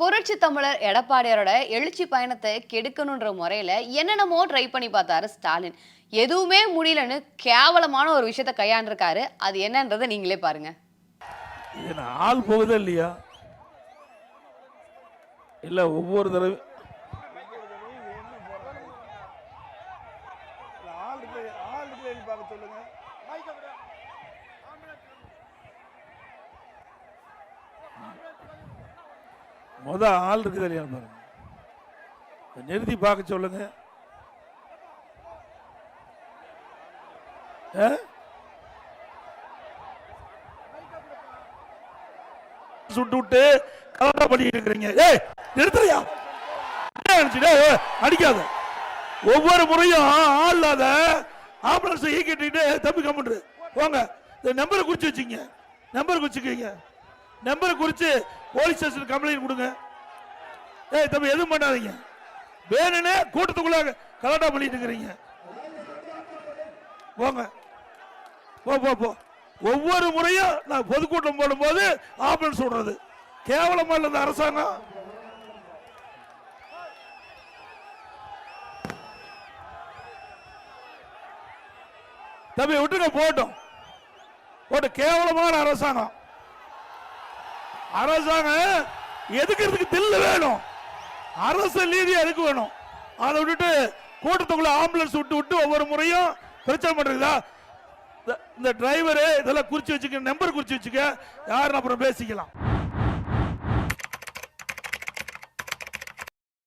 புரட்சி தமிழர் எடப்பாடியாரோட எழுச்சி பயணத்தை கெடுக்கணுன்ற முறையில என்னென்னமோ ட்ரை பண்ணி பார்த்தாரு ஸ்டாலின் எதுவுமே முடியலன்னு கேவலமான ஒரு விஷயத்த கையாண்டிருக்காரு அது என்னன்றதை நீங்களே பாருங்க ஆள் போகுதா இல்லையா இல்ல ஒவ்வொரு தடவை ஆள் பார்க்க சொல்லுங்க முத ஆள் இருக்குது இல்லையா பாருங்க. நிறுத்தி பார்க்க சொல்லுங்க. சுட்டு விட்டு கலரா பண்ணிட்டு இருக்கிறீங்க. ஏய் நிறுத்துறியா? அடிக்காத. ஒவ்வொரு முறையும் ஆள் இல்லாத ஆம்புலன்ஸ் ஈக்கிட்டு தம்பி கம்பிட்டு போங்க. இந்த நம்பரை குறிச்சு வச்சுங்க நம்பர் குறிச்சுக்கீங்க நம்பரை குறிச்சு போலீஸ் ஸ்டேஷன் கம்ப்ளைண்ட் கொடுங்க. ஏய் தம்பி எதுவும் பண்ணாதீங்க. வேணும்னே கூட்டத்துக்குள்ள கலாட்டா பண்ணிட்டு இருக்கிறீங்க. போங்க. போ போ போ. ஒவ்வொரு முறையும் நான் பொதுக்கூட்டம் போடும்போது ஆம்புலன்ஸ் விடுறது கேவலமா இல்லை இந்த அரசாங்கம். தம்பி விட்டுங்க போட்டோம் போட்டு கேவலமான அரசாங்கம். அரசாங்கம் எதுக்கிறதுக்கு தில்லு வேணும்? அரசு நீதி எதுக்கு வேணும்? அதை விட்டுட்டு கூட்டத்துக்குள்ள ஆம்புலன்ஸ் விட்டு விட்டு ஒவ்வொரு முறையும் பிரச்சனை பண்றீங்களா? இந்த- டிரைவரு இதெல்லாம் குறிச்சு வச்சுக்க நம்பர் குறிச்சு வச்சுக்க யாரும் அப்புறம் பேசிக்கலாம்.